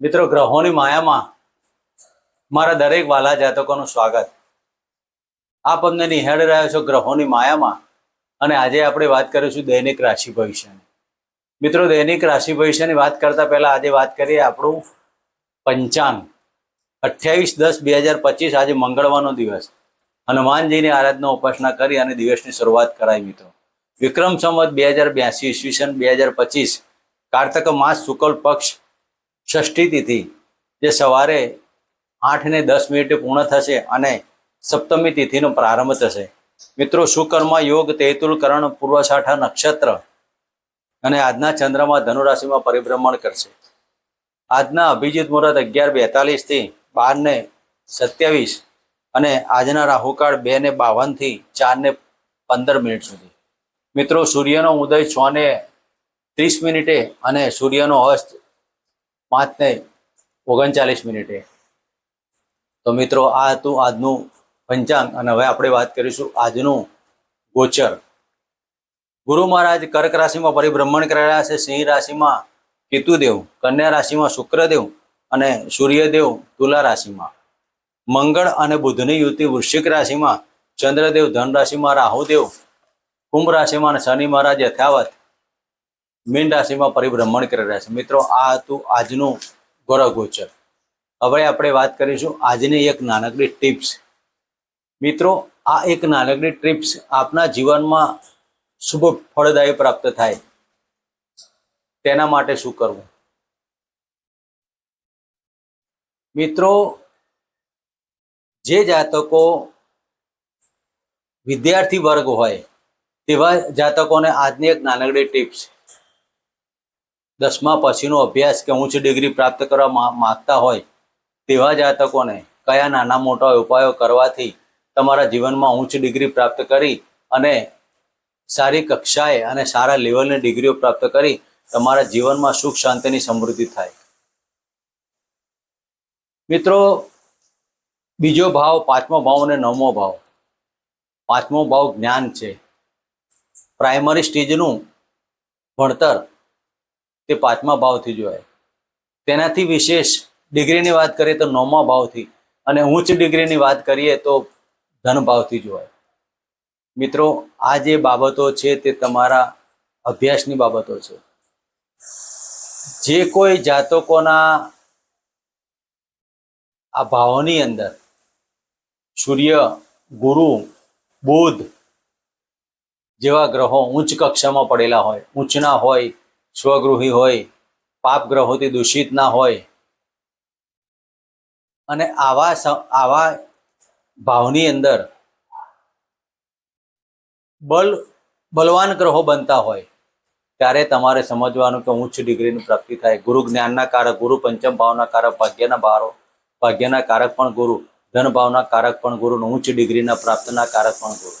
મિત્રો, ગ્રહોની માયામાં મારા દરેક વાલા જાતકોનું સ્વાગત. આપ અમને નિહાળી રહ્યા છો ગ્રહોની માયામાં અને આજે આપણે વાત કરીશું દૈનિક રાશિ ભવિષ્યની. મિત્રો, દૈનિક રાશિ ભવિષ્યની વાત કરતા પહેલા આજે વાત કરીએ આપણું પંચાંગ. અઠ્યાવીસ દસ બે હજાર પચીસ આજે મંગળવારનો દિવસ હનુમાનજીની આરાધના ઉપાસના કરી અને દિવસની શરૂઆત કરાઈ મિત્રો. વિક્રમ સંવત બે હજાર બ્યાસી, ઈસવીસન બે હજાર પચીસ, કાર્તક માસ શુક્લ પક્ષ ષષ્ઠી તિથિ, જે સવારે આઠ ને દસ મિનિટે પૂર્ણ થશે અને સપ્તમી તિથિનો પ્રારંભ થશે. મિત્રો, સુકર્મા, યોગ, તેતુલ, કરણ પૂર્વસાઠા નક્ષત્ર અને આજના ચંદ્રમાં ધનુરાશિમાં પરિભ્રમણ કરશે. આજના અભિજીત મુહૂર્ત અગિયાર બેતાલીસથી બાર ને સત્યાવીસ અને આજના રાહુકાળ બે ને બાવનથી ચાર ને પંદર મિનિટ સુધી. મિત્રો, સૂર્યનો ઉદય છ ને ત્રીસ મિનિટે અને સૂર્યનો અસ્ત પાંચ ને ઓગણચાલીસ મિનિટે. તો મિત્રો, આ હતું આજનું પંચાંગ અને હવે આપણે વાત કરીશું આજનું ગોચર. ગુરુ મહારાજ કર્ક રાશિમાં પરિભ્રમણ કરી રહ્યા છે, સિંહ રાશિમાં કેતુદેવ, કન્યા રાશિમાં શુક્રદેવ અને સૂર્યદેવ તુલા રાશિમાં. મંગળ અને બુધની યુતિ વૃશ્ચિક રાશિમાં, ચંદ્રદેવ ધન રાશિમાં રાહુદેવ, કુંભ રાશિમાં અને શનિ મહારાજ યથાવત. મીન રાશિમાં પરિભ્રમણ કરી રહ્યા છે. મિત્રો, આ હતું આજનું ગ્રહ હવે આપણે વાત કરીશું આજની એક નાનકડી ટિપ્સ. મિત્રો, આ એક નાનકડી ટિપ્સ આપના જીવનમાં શુભ ફળદાયી પ્રાપ્ત થાય. તેના માટે શું કરવું? મિત્રો, જે જાતકો વિદ્યાર્થી વર્ગ હોય, તેવા જાતકોને આજની એક નાનકડી ટિપ્સ. દસમા પછીનો અભ્યાસ કે ઉચ્ચ ડિગ્રી પ્રાપ્ત કરવા માગતા હોય, તેવા જાતકોને કયા નાના મોટા ઉપાયો કરવાથી તમારા જીવનમાં ઉચ્ચ ડિગ્રી પ્રાપ્ત કરી અને સારી કક્ષાએ અને સારા લેવલની ડિગ્રીઓ પ્રાપ્ત કરી, તમારા જીવનમાં સુખ શાંતિની સમૃદ્ધિ થાય. મિત્રો, બીજો ભાવ પાંચમો ભાવ અને નવમો ભાવ. પાંચમો ભાવ જ્ઞાન છે. પ્રાઇમરી સ્ટેજનું ભણતર તે પાંચમા ભાવથી જોવાય તેનાથી વિશેષ ડિગ્રીની વાત કરીએ તો નવમા ભાવથી અને ઉચ્ચ ડિગ્રીની વાત કરીએ તો ધન ભાવથી જોવાય મિત્રો, આ જે બાબતો છે તે તમારા અભ્યાસની બાબતો છે. જે કોઈ જાતકોના આ ભાવોની અંદર સૂર્ય, ગુરુ, બુધ જેવા ગ્રહો ઉચ્ચ કક્ષામાં પડેલા હોય ઉચ્ચના હોય સ્વગૃહી હોય, પાપ ગ્રહોથી દૂષિત ના હોય, અને આવા આવા ભાવની અંદર બલ, બલવાન ગ્રહો બનતા હોય, ત્યારે તમારે સમજવાનું કે ઉચ્ચ ડિગ્રીની પ્રાપ્તિ થાય. ગુરુ જ્ઞાનના કારક, ગુરુ પંચમ ભાવના કારક, ભાગ્યના ભારો ભાગ્યના કારક પણ ગુરુ, ધન ભાવના કારક પણ ગુરુ ઉચ્ચ ડિગ્રીના પ્રાપ્તના કારક પણ ગુરુ.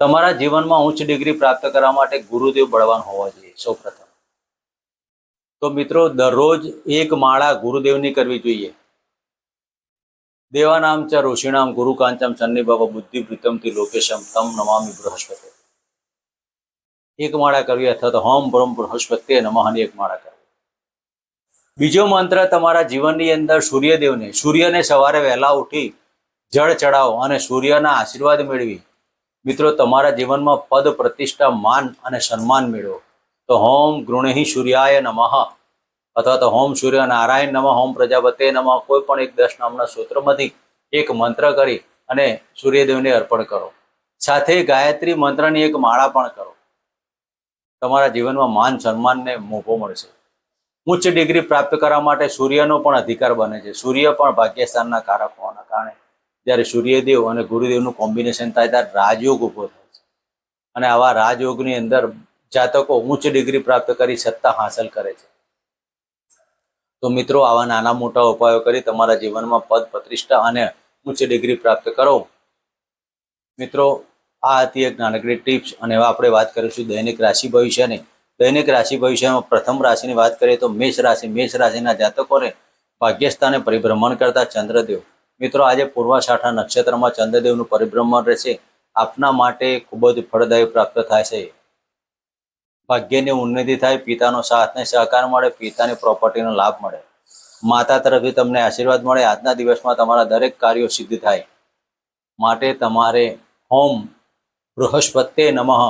તમારા જીવનમાં ઉચ્ચ ડિગ્રી પ્રાપ્ત કરવા માટે ગુરુદેવ બળવાન હોવા જોઈએ, સૌપ્રથમ. તો મિત્રો, દરરોજ એક માળા ગુરુદેવની કરવી જોઈએ. દેવાનામ ચ ઋષિણામ ગુરુ કાંચમ સન્નિ બાબા બુદ્ધિ પ્રીતમથી લોકેશમ તમ નમામિ બૃહસ્પતિ. એક માળા કરવી અથવા તો હોમ બ્રહ્મ બૃહસ્પતિ નમઃની એક માળા કરવી. બીજો મંત્ર, તમારા જીવનની અંદર સૂર્યદેવને, સૂર્યને સવારે વહેલા ઉઠી જળ ચડાવો અને સૂર્યના આશીર્વાદ મેળવી. મિત્રો, તમારા જીવનમાં પદ, પ્રતિષ્ઠા, માન અને સન્માન મેળવો. તો હોમ ગૃહિ સૂર્યાય નમઃ. અથવા તો હોમ સૂર્ય નારાયણ નમઃ, હોમ પ્રજાપતે નમઃ, કોઈ પણ એક દસ નામના સૂત્રમાંથી એક મંત્ર કરી અને સૂર્યદેવને અર્પણ કરો. સાથે ગાયત્રી મંત્રની એક માળા પણ કરો. તમારા જીવનમાં માન સન્માનને મોભો મળશે. ઉચ્ચ ડિગ્રી પ્રાપ્ત કરવા માટે સૂર્યનો પણ અધિકાર બને છે. સૂર્ય પણ ભાગ્યસ્થાનના કારક હોવાના કારણે જ્યારે સૂર્યદેવ અને ગુરુદેવનું કોમ્બિનેશન થાય ત્યારે રાજયોગ ઊભો થાય છે. અને આવા રાજયોગની અંદર જાતકો ઉચ્ચ ડિગ્રી પ્રાપ્ત કરી સત્તા હાંસલ કરે છે. તો મિત્રો, આવા નાના મોટા ઉપાયો કરી તમારા જીવનમાં પદ, પ્રતિષ્ઠા અને ઉચ્ચ ડિગ્રી પ્રાપ્ત કરો. મિત્રો, આ હતી એક નાનકડી ટિપ્સ અને આપણે વાત કરીશું દૈનિક રાશિ ભવિષ્યની. દૈનિક રાશિ ભવિષ્યમાં પ્રથમ રાશિની વાત કરીએ તો મેષ રાશિ, મેષ રાશિના જાતકોને ભાગ્યસ્થાને પરિભ્રમણ કરતા ચંદ્રદેવ. મિત્રો, આજે પૂર્વાશાઠા નક્ષત્રમાં ચંદ્રદેવનું પરિભ્રમણ રહેશે. આપના માટે ખૂબ જ ફળદાયી પ્રાપ્ત થાય છે. ભાગ્યની ઉન્નતિ થાય, પિતાનો સાથ ને સહકાર મળે, પિતાની પ્રોપર્ટીનો લાભ મળે. માતા તરફથી તમને આશીર્વાદ મળે. આજના દિવસમાં તમારા દરેક કાર્યો સિદ્ધ થાય. માટે તમારે હોમ બૃહસ્પતે નમઃ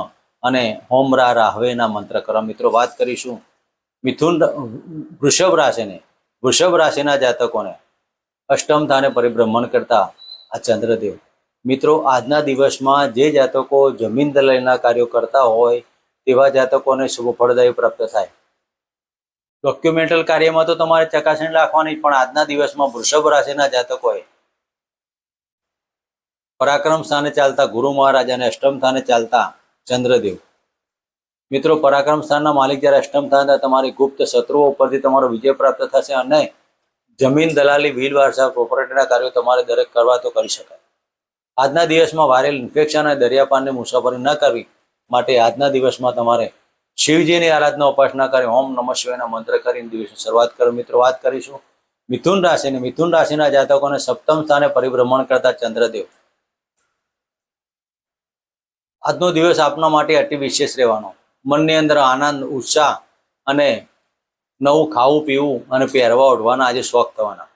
અને હોમ રા રાહવેના મંત્ર કરો. મિત્રો, વાત કરીશું મિથુન વૃષભ રાશિને. વૃષભ રાશિના જાતકોને અષ્ટમ સ્થાને પરિભ્રમણ કરતા આ ચંદ્રદેવ. મિત્રો, આજના દિવસમાં જે જાતકો જમીન દલાઈના કાર્યો કરતા હોય તેવા જાતકોને શુભ ફળદાયી પ્રાપ્ત થાય. ડોક્યુમેન્ટલ કાર્યમાં તો તમારે ચકાસણી રાખવાની પણ આજના દિવસમાં વૃષભ રાશિના જાતકોએ પરાક્રમ સ્થાને ચાલતા ગુરુ મહારાજ અને અષ્ટમ સ્થાને ચાલતા ચંદ્રદેવ. મિત્રો, પરાક્રમ સ્થાનના માલિક જ્યારે અષ્ટમ સ્થાન તમારી ગુપ્ત શત્રુઓ ઉપરથી તમારો વિજય પ્રાપ્ત થશે અને જમીન દલાલી વ્હીલ વારસા, પ્રોપર્ટીના કાર્યો તમારે દરેક કરવા તો કરી શકાય. આજના દિવસમાં વાયરલ ઇન્ફેક્શન અને દરિયાપાનની મુસાફરી ન કરવી. માટે આજના દિવસમાં તમારે શિવજીની આરાધના ઉપાસના કરી, ઓમ નમઃ શિવાયના મંત્ર કરીને દિવસની શરૂઆત કરો. મિત્રો, વાત કરીશું. મિથુન રાશિને મિથુન રાશિના જાતકોને સપ્તમ સ્થાને પરિભ્રમણ કરતા ચંદ્રદેવ. આજનો દિવસ આપના માટે અતિ વિશેષ રહેવાનો. મનની અંદર આનંદ, ઉત્સાહ અને નવું ખાવું, પીવું અને પહેરવા ઓઢવાના આજે શોખ થવાના.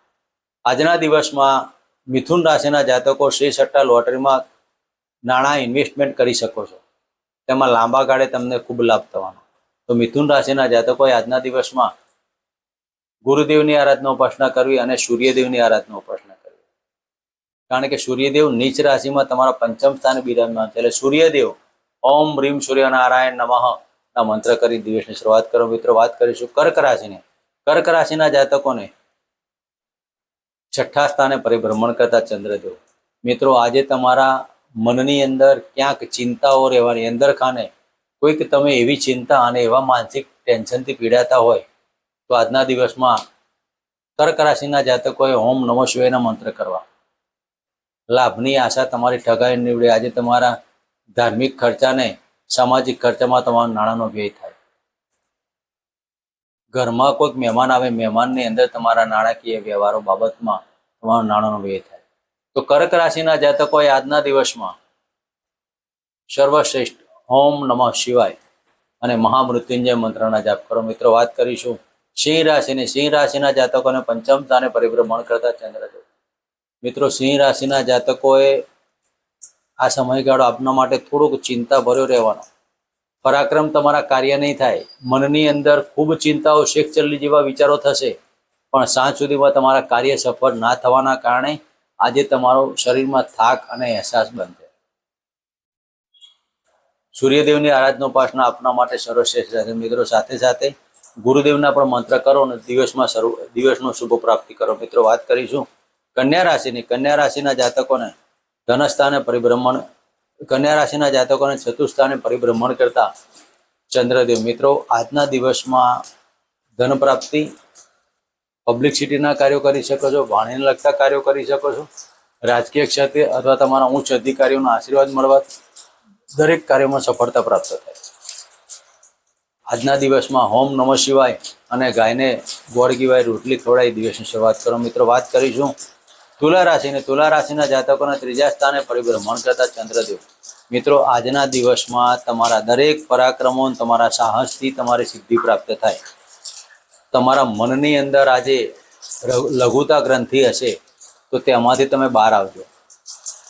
આજના દિવસમાં મિથુન રાશિના જાતકો શ્રી સટ્ટા લોટરીમાં નાણાં ઇન્વેસ્ટમેન્ટ કરી શકો છો. તેમાં લાંબા ગાળે તમને ખૂબ લાભ થવાનો. તો મિથુન રાશિના જાતકોએ આજના દિવસમાં ગુરુદેવની આરાધના ઉપાસના કરવી અને સૂર્યદેવની આરાધના ઉપાસના કરવી. કારણ કે સૂર્યદેવ નીચ રાશિમાં તમારા પંચમ સ્થાને બિરાજમાન છે. એટલે સૂર્યદેવ ઓમ રીમ સૂર્ય નારાયણ નમઃ ના મંત્ર કરી દિવસની શરૂઆત કરો. મિત્રો, વાત કરીશું કર્ક રાશિની. કર્ક રાશિના જાતકોને છઠ્ઠા સ્થાને પરિભ્રમણ કરતા ચંદ્રદેવ. મિત્રો, આજે તમારા મનની અંદર ક્યાંક ચિંતાઓ રહેવાની, અંદર ખાને કોઈક તમે એવી ચિંતા અને એવા માનસિક ટેન્શનથી પીડાતા હોય, તો આજના દિવસમાં કર્ક રાશિના જાતકોએ ઓમ નમો શિવાયના મંત્ર કરવા. લાભની આશા તમારી ઠગાઈ નીવડે. આજે તમારા ધાર્મિક ખર્ચાને સામાજિક ખર્ચામાં તમારા નાણાંનો વ્યય થાય. ઘરમાં કોઈક મહેમાન આવે, મહેમાનની અંદર તમારા નાણાકીય વ્યવહારો બાબતમાં તમારો નાણાંનો વ્યય થાય. તો કર્ક રાશિના જાતકોએ આજના દિવસમાં સર્વશ્રેષ્ઠ ઓમ નમઃ શિવાય અને મહામૃત્યુંજય મંત્રના જાપ કરો. મિત્રો, વાત કરીશું સિંહ રાશિની. સિંહ રાશિના જાતકોને પંચમ સ્થાને પરિભ્રમણ કરતા ચંદ્રદેવ મિત્રો, સિંહ રાશિના જાતકોએ આ સમયગાળો આપના માટે થોડુંક ચિંતા ભર્યો રહેવાનો. પરાક્રમ તમારા કાર્ય નહીં થાય. મનની અંદર ખૂબ ચિંતાઓ શેખ ચલ્લી જેવા વિચારો થશે. પણ સાંજ સુધીમાં તમારા કાર્ય સફળ ના થવાના કારણે આજે તમારો શરીરમાં થાક અને અહેસાસ બનશે. સૂર્યદેવની આરાધના ઉપાસના આપના માટે સર્વશ્રેષ્ઠ રહેશે મિત્રો, સાથે સાથે ગુરુદેવના પણ મંત્ર કરો અને દિવસમાં શરૂ, દિવસનો શુભ પ્રાપ્તિ કરો. મિત્રો, વાત કરીશું કન્યા રાશિની. કન્યા રાશિના જાતકોને ધનસ્થાને પરિભ્રમણ, કન્યા રાશિના જાતકોને ચતુર્સ્થાને પરિભ્રમણ કરતા ચંદ્રદેવ. મિત્રો, આજના દિવસમાં ધન પ્રાપ્તિ પબ્લિસિટીના કાર્યો કરી શકો છો વાણીને લગતા કાર્યો કરી શકો છો. રાજકીય ક્ષેત્રે અથવા તમારા ઉચ્ચ અધિકારીઓના આશીર્વાદ મળવા દરેક કાર્યોમાં સફળતા પ્રાપ્ત થાય આજના દિવસમાં હોમ નમઃ શિવાય અને ગાયને ગોળ રોટલી ખવડાવી દિવસની શરૂઆત કરો. મિત્રો, વાત કરીશું તુલા રાશિને તુલા રાશિના જાતકોના ત્રીજા સ્થાને પરિભ્રમણ કરતા ચંદ્રદેવ. મિત્રો, આજના દિવસમાં તમારા દરેક પરાક્રમો તમારા સાહસથી તમારી સિદ્ધિ પ્રાપ્ત થાય. તમારા મનની અંદર આજે લઘુતા ગ્રંથિ હશે, તો તેમાંથી તમે બહાર આવજો.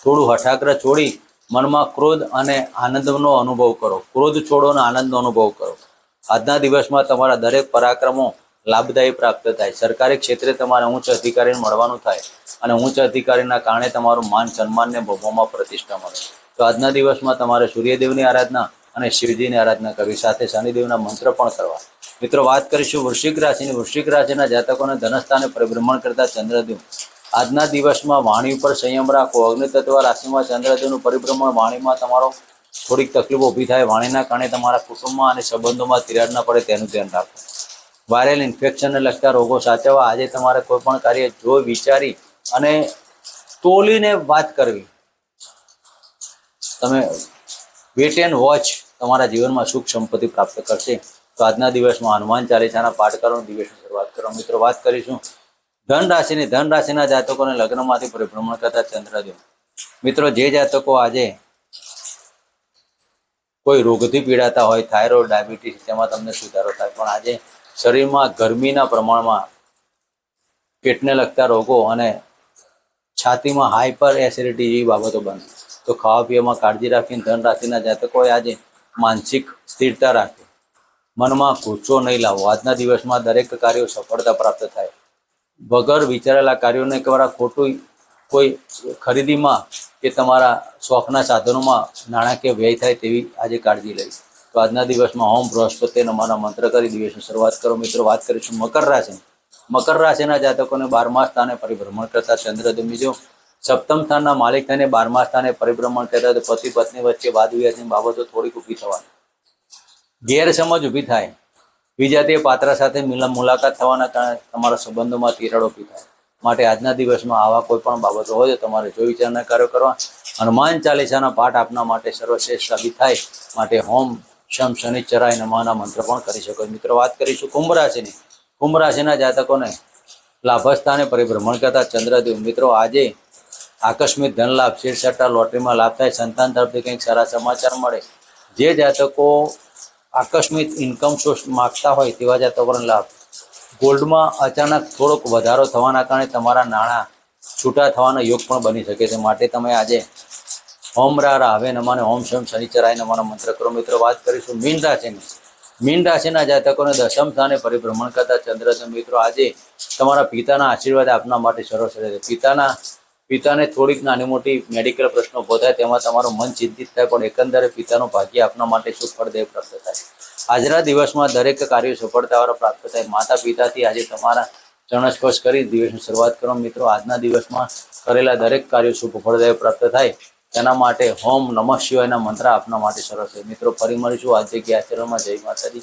થોડું હઠાગ્ર છોડી મનમાં ક્રોધ અને આનંદનો અનુભવ કરો. ક્રોધ છોડો અને આનંદનો અનુભવ કરો. આજના દિવસમાં તમારા દરેક પરાક્રમો લાભદાયી પ્રાપ્ત થાય. સરકારી ક્ષેત્રે તમારે ઉચ્ચ અધિકારીને મળવાનું થાય અને ઉચ્ચ અધિકારીના કારણે તમારું માન સન્માનને ભોગવવામાં પ્રતિષ્ઠા મળે. તો આજના દિવસમાં તમારે સૂર્યદેવની આરાધના અને શિવજીની આરાધના કરવી સાથે શનિદેવના મંત્ર પણ કરવા. મિત્રો, વાત કરીશું વૃશ્ચિક રાશિની. વૃશ્ચિક રાશિના જાતકોને ધનસ્થાને પરિભ્રમણ કરતા ચંદ્રદેવ. આજના દિવસમાં વાણી ઉપર સંયમ રાખો. અગ્નિતત્વ રાશિમાં ચંદ્રદેવનું પરિભ્રમણ વાણીમાં તમારો થોડીક તકલીફો ઊભી થાય. વાણીના કારણે તમારા કુટુંબમાં અને સંબંધોમાં તિરાડ ન પડે, તેનું ધ્યાન રાખો. વાયરલ ઇન્ફેક્શનને લગતા રોગો સાચવવા આજે તમારે કોઈ પણ કાર્ય જોઈ વિચારી અને તોલીને વાત કરવી. તમે વેટ એન્ડ વોચ તમારા જીવનમાં સુખ સંપત્તિ પ્રાપ્ત કરશે. તો આજના દિવસમાં હનુમાન ચાલીસાના પાઠ કરો દિવસની શરૂઆત કરો. મિત્રો, વાત કરીશું ધન રાશિની ધન રાશિના જાતકોને લગ્નમાંથી પરિભ્રમણ કરતા ચંદ્રદેવ. મિત્રો, જે જાતકો આજે કોઈ રોગથી પીડાતા હોય, થાઇરોઇડ, ડાયાબિટીસ, તેમાં તમને સુધારો થાય. પણ આજે શરીરમાં ગરમીના પ્રમાણમાં પેટને લગતા રોગો અને છાતીમાં હાઈપર એસિડિટી જેવી બાબતો બને. તો ખાવા પીવામાં કાળજી રાખીને ધન રાશિના જાતકોએ આજે માનસિક સ્થિરતા રાખે. મનમાં ગુસ્સો નહીં લાવો. આજના દિવસમાં દરેક કાર્યો સફળતા પ્રાપ્ત થાય. વગર વિચારેલા કાર્યોને દ્વારા ખોટું કોઈ ખરીદીમાં કે તમારા શોખના સાધનોમાં નાણાકીય વ્યય થાય તેવી આજે કાળજી લઈશ. તો આજના દિવસમાં હોમ બૃહસ્પતિને મારા મંત્ર કરી દિવસની શરૂઆત કરો મિત્રો, વાત કરીશું મકર રાશિ મકર રાશિના જાતકોને બારમા સ્થાને પરિભ્રમણ કરતા ચંદ્રદેવ બીજો સપ્તમ સ્થાનના માલિક થઈને બારમા સ્થાને પરિભ્રમણ કરતા પતિ પત્ની વચ્ચે વાદ વિવાદની બાબતો થોડીક ઊભી થવાની. ગેરસમજ ઊભી થાય. વિજાતીય પાત્ર સાથે મુલાકાત થવાના કારણે તમારા સંબંધોમાં તિરાડો ઊભી થાય. માટે આજના દિવસમાં આવા કોઈ પણ બાબતો હોય તો તમારે જોઈ વિચારના કાર્યો કરવા હનુમાન ચાલીસાના પાઠ આપના માટે સર્વશ્રેષ્ઠ સાબિત થાય. માટે હોમ શમ શનિચરાય નમાના મંત્ર પણ કરી શકો મિત્રો, વાત કરીશું કુંભ રાશિની. કુંભ રાશિના જાતકોને લાભસ્થાને પરિભ્રમણ કરતા ચંદ્રદેવ. મિત્રો, આજે આકસ્મિક ધન લાભ શેરસટ્ટા લોટરીમાં લાભ થાય. સંતાન તરફથી કંઈક સારા સમાચાર મળે. જે જાતકો આકસ્મિક ઇન્કમ સોર્સ માગતા હોય તેવા જાતકોને લાભ. ગોલ્ડમાં અચાનક થોડોક વધારો થવાના કારણે તમારા નાણાં છૂટા થવાના યોગ પણ બની શકે છે. માટે તમે આજે હોમ રા હવે નમાને હોમ શમ શનિચરાય નમાના મંત્ર કરો. મિત્રો, વાત કરીશું મીન રાશિની મીન રાશિના જાતકોને દશમ સ્થાને પરિભ્રમણ કરતા ચંદ્ર મિત્રો, આજે તમારા પિતાના આશીર્વાદ આપના માટે સરસ રહેશે પિતાના પિતાને થોડીક નાની મોટી મેડિકલ પ્રશ્નો ઊભો થાય, તેમાં તમારું મન ચિંતિત થાય, પણ એકંદરે પિતાનું ભાગ્ય આપના માટે ફળદેવ પ્રાપ્ત થાય. આજના દિવસમાં દરેક કાર્ય સફળતાવાળા પ્રાપ્ત થાય. માતા પિતાથી આજે તમારા ચરણસ્પર્શ કરી દિવસની શરૂઆત કરો. મિત્રો, આજના દિવસમાં કરેલા દરેક કાર્યો શુભ ફળદાય પ્રાપ્ત થાય. તેના માટે હોમ નમઃ શિવાયના મંત્ર આપના માટે સરસ છે. મિત્રો, ફરી મળીશું. આ જગ્યા આચરણમાં જય માતાજી.